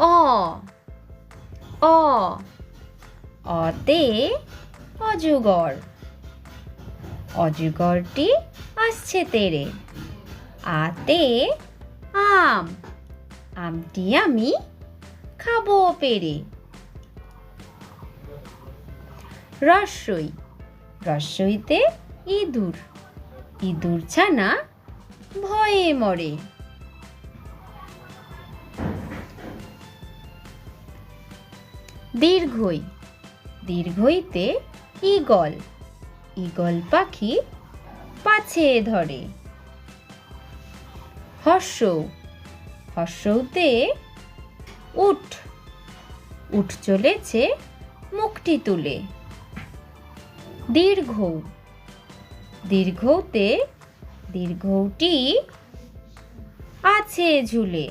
অ। অ। অতে অজগর অজগরটি আসছে তেরে। আতে আম। আমটি আমি খাব পেরে। রস্যই রস্যইতে ইঁদুর। ইঁদুর ছানা ভয়ে মরে। দীর্ঘই। দীর্ঘইতে ঈগল। ঈগল পাখি পাছে ধরে। হর্ষ। হর্ষতে উঠ। উঠ চলেছে মুখটি তুলে। দীর্ঘ। দীর্ঘতে দীর্ঘটি আছে ঝুলে।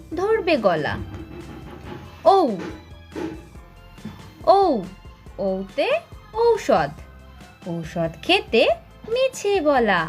ধরবে গলা। ঔ। ঔ। ঔতে ঔষধ। ঔষধ খেতে মিছে বলা